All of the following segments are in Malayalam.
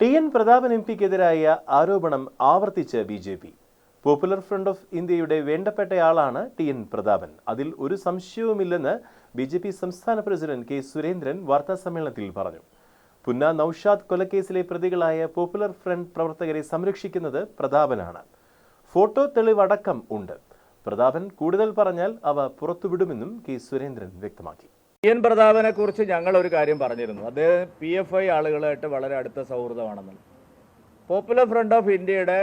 ടി എൻ പ്രതാപൻ എം പിക്കെതിരായ ആരോപണം ആവർത്തിച്ച് B J P. Popular front of ഇന്ത്യയുടെ വേണ്ടപ്പെട്ടയാളാണ് ടി എൻ പ്രതാപൻ. അതിൽ ഒരു സംശയവുമില്ലെന്ന് ബി ജെ പി സംസ്ഥാന പ്രസിഡന്റ് കെ സുരേന്ദ്രൻ വാർത്താസമ്മേളനത്തിൽ പറഞ്ഞു. പുന്ന നൌഷാദ് കൊലക്കേസിലെ പ്രതികളായ പോപ്പുലർ ഫ്രണ്ട് പ്രവർത്തകരെ സംരക്ഷിക്കുന്നത് പ്രതാപനാണ്. ഫോട്ടോ തെളിവടക്കം ഉണ്ട്. പ്രതാപൻ കൂടുതൽ പറഞ്ഞാൽ അവ പുറത്തുവിടുമെന്നും കെ സുരേന്ദ്രൻ വ്യക്തമാക്കി. എൻ പ്രതാപനെ കുറിച്ച് ഞങ്ങൾ ഒരു കാര്യം പറഞ്ഞിരുന്നു. അദ്ദേഹം പി എഫ് ഐ ആളുകളായിട്ട് വളരെ അടുത്ത സൗഹൃദമാണെന്ന്. പോപ്പുലർ ഫ്രണ്ട് ഓഫ് ഇന്ത്യയുടെ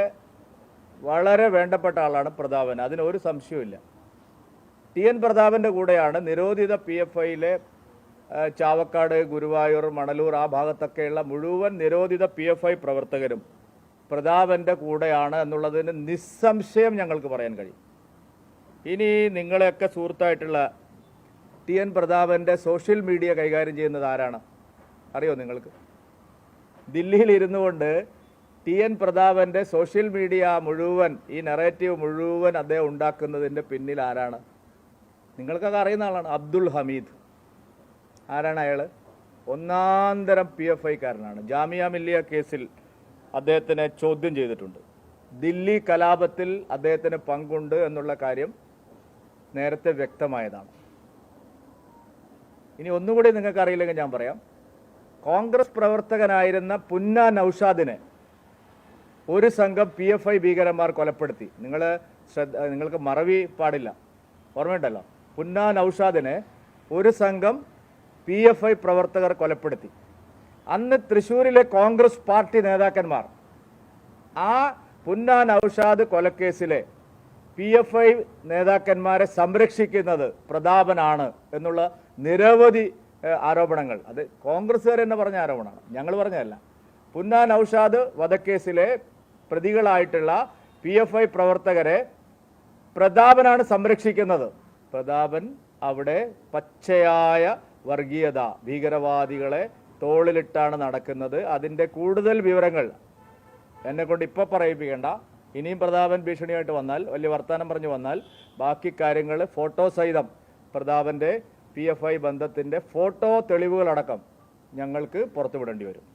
വളരെ വേണ്ടപ്പെട്ട ആളാണ് പ്രതാപൻ. അതിന് ഒരു സംശയവുമില്ല. ടി എൻ പ്രതാപന്റെ കൂടെയാണ് നിരോധിത പി എഫ് ഐയിലെ ചാവക്കാട് ഗുരുവായൂർ മണലൂർ ആ ഭാഗത്തൊക്കെയുള്ള മുഴുവൻ നിരോധിത പി എഫ് ഐ പ്രവർത്തകരും പ്രതാപന്റെ കൂടെയാണ് എന്നുള്ളതിന് നിസ്സംശയം ഞങ്ങൾക്ക് പറയാൻ കഴിയും. ഇനി നിങ്ങളെയൊക്കെ സുഹൃത്തായിട്ടുള്ള ടി എൻ പ്രതാപന്റെ സോഷ്യൽ മീഡിയ കൈകാര്യം ചെയ്യുന്നത് ആരാണ്? അറിയോ നിങ്ങൾക്ക്? ദില്ലിയിൽ ഇരുന്നു കൊണ്ട് ടി എൻ പ്രതാപന്റെ സോഷ്യൽ മീഡിയ മുഴുവൻ ഈ നെറേറ്റീവ് മുഴുവൻ അദ്ദേഹം ഉണ്ടാക്കുന്നതിന്റെ പിന്നിൽ ആരാണ്? നിങ്ങൾക്കൊക്കെ അറിയുന്ന ആളാണ് അബ്ദുൾ ഹമീദ്. ആരാണ് അയാൾ ഒന്നാന്തരം പി എഫ് ഐക്കാരനാണ്. ജാമിയ മില്ലിയ കേസിൽ അദ്ദേഹത്തിനെ ചോദ്യം ചെയ്തിട്ടുണ്ട്. ദില്ലി കലാപത്തിൽ അദ്ദേഹത്തിന് പങ്കുണ്ട് എന്നുള്ള കാര്യം നേരത്തെ വ്യക്തമായതാണ്. ഇനി ഒന്നുകൂടി നിങ്ങൾക്ക് അറിയില്ലെങ്കിൽ ഞാൻ പറയാം. കോൺഗ്രസ് പ്രവർത്തകനായിരുന്ന പുന്ന നൌഷാദിനെ ഒരു സംഘം പി എഫ് ഐ ഭീകരന്മാർ കൊലപ്പെടുത്തി. നിങ്ങൾ ശ്രദ്ധ നിങ്ങൾക്ക് മറവി പാടില്ല. ഓർമ്മയുണ്ടല്ലോ? പുന്ന നൌഷാദിനെ ഒരു സംഘം പി എഫ് ഐ പ്രവർത്തകർ കൊലപ്പെടുത്തി. അന്ന് തൃശ്ശൂരിലെ കോൺഗ്രസ് പാർട്ടി നേതാക്കന്മാർ ആ പുന്ന നൌഷാദ് കൊലക്കേസിലെ പി എഫ് ഐ നേതാക്കന്മാരെ സംരക്ഷിക്കുന്നത് പ്രതാപനാണ് എന്നുള്ള നിരവധി ആരോപണങ്ങൾ. അത് കോൺഗ്രസ്സുകാർ തന്നെ പറഞ്ഞ ആരോപണമാണ്. ഞങ്ങൾ പറഞ്ഞതല്ല. പുന്നാൻ നൌഷാദ് വധക്കേസിലെ പ്രതികളായിട്ടുള്ള പി എഫ് ഐ പ്രവർത്തകരെ പ്രതാപനാണ് സംരക്ഷിക്കുന്നത്. പ്രതാപൻ അവിടെ പച്ചയായ വർഗീയത ഭീകരവാദികളെ തോളിലിട്ടാണ് നടക്കുന്നത്. അതിന്റെ കൂടുതൽ വിവരങ്ങൾ എന്നെക്കൊണ്ട് ഇപ്പോൾ പറയിപ്പിക്കേണ്ട. ഇനിയും പ്രതാപൻ ഭീഷണിയായിട്ട് വന്നാൽ വലിയ വർത്തമാനം പറഞ്ഞു വന്നാൽ ബാക്കി കാര്യങ്ങൾ ഫോട്ടോ സഹിതം പ്രതാപന്റെ പി എഫ് ഐ ബന്ധത്തിന്റെ ഫോട്ടോ തെളിവുകളടക്കം ഞങ്ങൾക്ക് പുറത്തുവിടേണ്ടി വരും.